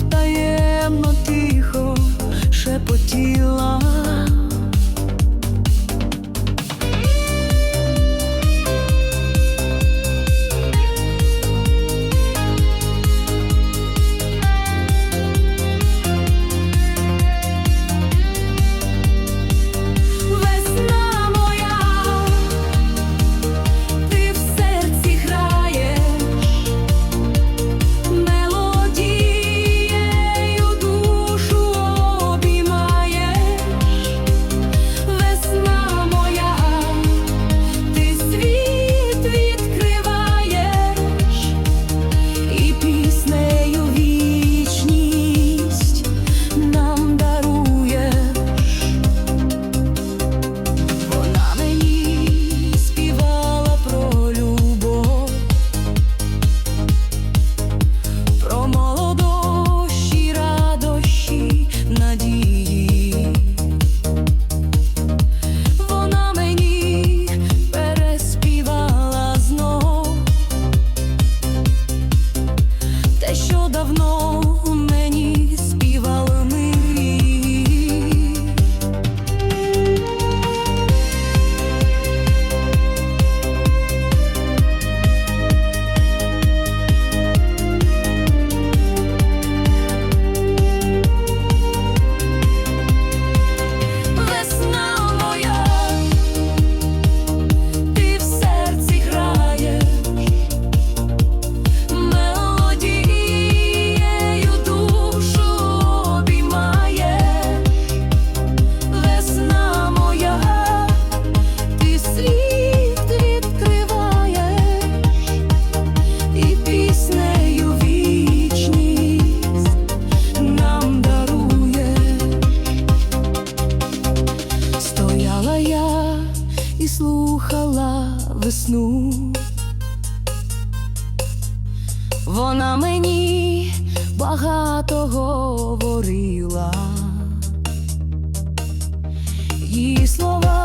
втаємно тихо шепотіла. слухала весну, вона мені багато говорила, її слова.